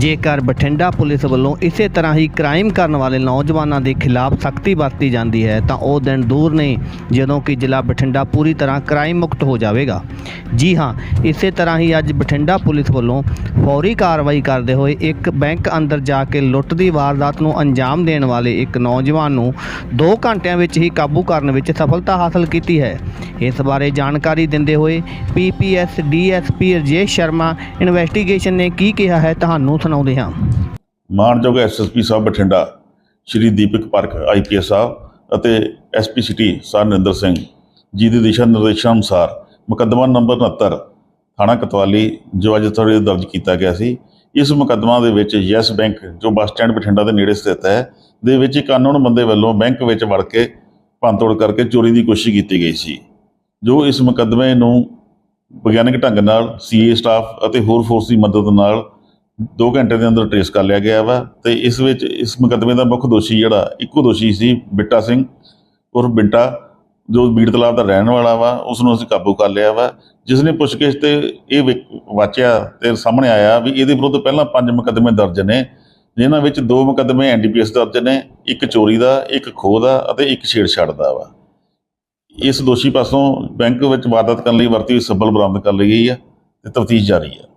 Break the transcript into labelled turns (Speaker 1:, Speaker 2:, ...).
Speaker 1: ਜੇਕਰ ਬਠਿੰਡਾ ਪੁਲਿਸ ਵੱਲੋਂ ਇਸੇ ਤਰ੍ਹਾਂ ਹੀ ਕ੍ਰਾਈਮ ਕਰਨ ਵਾਲੇ ਨੌਜਵਾਨਾਂ ਦੇ ਖਿਲਾਫ ਸਖਤੀ ਵਰਤੀ ਜਾਂਦੀ ਹੈ, ਤਾਂ ਉਹ ਦਿਨ ਦੂਰ ਨਹੀਂ ਜਦੋਂ ਕਿ ਜ਼ਿਲ੍ਹਾ ਬਠਿੰਡਾ ਪੂਰੀ ਤਰ੍ਹਾਂ ਕ੍ਰਾਈਮ ਮੁਕਤ ਹੋ ਜਾਵੇਗਾ। ਜੀ ਹਾਂ, ਇਸੇ ਤਰ੍ਹਾਂ ਹੀ ਅੱਜ ਬਠਿੰਡਾ ਪੁਲਿਸ ਵੱਲੋਂ ਫੌਰੀ ਕਾਰਵਾਈ ਕਰਦੇ ਹੋਏ ਇੱਕ ਬੈਂਕ ਅੰਦਰ ਜਾ ਕੇ ਲੁੱਟ ਦੀ ਵਾਰਦਾਤ ਨੂੰ ਅੰਜਾਮ ਦੇਣ ਵਾਲੇ ਇੱਕ ਨੌਜਵਾਨ ਨੂੰ 2 ਘੰਟਿਆਂ ਵਿੱਚ ਹੀ ਕਾਬੂ ਕਰਨ ਵਿੱਚ ਸਫਲਤਾ ਹਾਸਲ ਕੀਤੀ ਹੈ। ਇਸ ਬਾਰੇ ਜਾਣਕਾਰੀ ਦਿੰਦੇ ਹੋਏ PPS DSP Rajesh Sharma investigation ਨੇ ਕੀ ਕਿਹਾ ਹੈ, ਤੁਹਾਨੂੰ ਸੁਣਾਉਂਦੇ ਹਾਂ।
Speaker 2: ਮਾਨਯੋਗ ਐਸਐਸਪੀ ਸਾਹਿਬ ਬਠਿੰਡਾ, ਸ਼੍ਰੀ ਦੀਪਕ ਪਾਰਕ ਆਈਪੀਐਸ ਸਾਹਿਬ ਅਤੇ SP city sir Narinder Singh ji ਦੇ ਦਿਸ਼ਾ ਨਿਰਦੇਸ਼ਾਂ ਅਨੁਸਾਰ ਮੁਕੱਦਮਾ ਨੰਬਰ 69 ਥਾਣਾ ਕਤਵਾਲੀ, ਜੋ ਅੱਜ ਥੋੜੇ ਦਰਜ ਕੀਤਾ ਗਿਆ ਸੀ, ਇਸ ਮੁਕੱਦਮਾ ਦੇ ਵਿੱਚ ਯੈਸ ਬੈਂਕ, ਜੋ ਬੱਸ ਸਟੈਂਡ ਬਠਿੰਡਾ ਦੇ ਨੇੜੇ ਸਥਿਤ ਹੈ, ਦੇ ਵਿੱਚ ਇੱਕ ਅਨਨੋਨ ਬੰਦੇ ਵੱਲੋਂ ਬੈਂਕ ਵਿੱਚ ਵੜ ਕੇ ਭੰਨਤੋੜ ਕਰਕੇ ਚੋਰੀ ਦੀ ਕੋਸ਼ਿਸ਼ ਕੀਤੀ ਗਈ ਸੀ, ਜੋ ਇਸ ਮੁਕੱਦਮੇ ਨੂੰ ਵਿਗਿਆਨਕ ਢੰਗ ਨਾਲ ਸੀਏ ਸਟਾਫ ਅਤੇ ਹੋਰ ਫੋਰਸ ਦੀ ਮਦਦ ਨਾਲ 2 ਘੰਟੇ ਦੇ ਅੰਦਰ ਟ੍ਰੇਸ ਕਰ ਲਿਆ ਗਿਆ ਵਾ ਤੇ ਇਸ ਵਿੱਚ, ਇਸ ਮੁਕੱਦਮੇ ਦਾ ਮੁੱਖ ਦੋਸ਼ੀ ਜਿਹੜਾ, ਇੱਕੋ ਦੋਸ਼ੀ ਸੀ ਬਿੱਟਾ ਸਿੰਘ ਉਰਫ ਬਿੱਟਾ, ਜੋ ਬੀੜ ਤਲਾਬ ਦਾ ਰਹਿਣ ਵਾਲਾ ਵਾ ਉਸ ਨੂੰ ਅਸੀਂ ਕਾਬੂ ਕਰ ਲਿਆ ਵਾ। ਜਿਸ ਨੇ ਪੁੱਛਗਿੱਛ ਤੇ ਇਹ ਵਿਕ- ਵਾਚਿਆ ਤੇ ਸਾਹਮਣੇ ਆਇਆ ਵੀ ਇਹਦੇ ਵਿਰੁੱਧ ਪਹਿਲਾਂ ਪੰਜ ਮੁਕੱਦਮੇ ਦਰਜ ਨੇ, ਜਿਨ੍ਹਾਂ ਵਿੱਚ ਦੋ ਮੁਕੱਦਮੇ ਐਨਡੀਪੀਐਸ ਦਰਜ ਨੇ, ਇੱਕ ਚੋਰੀ ਦਾ, ਇੱਕ ਖੋਹ ਦਾ ਅਤੇ ਇੱਕ ਛੇੜਛਾੜ ਦਾ ਵਾ। ਇਸ ਦੋਸ਼ੀ ਪਾਸੋਂ ਬੈਂਕ ਵਿੱਚ ਵਾਰਦਾਤ ਕਰਨ ਲਈ ਵਰਤੀ ਹੋਈ ਸੱਬਲ ਬਰਾਮਦ ਕਰ ਲਈ ਗਈ ਹੈ ਤੇ ਤਫਤੀਸ਼ ਜਾਰੀ ਹੈ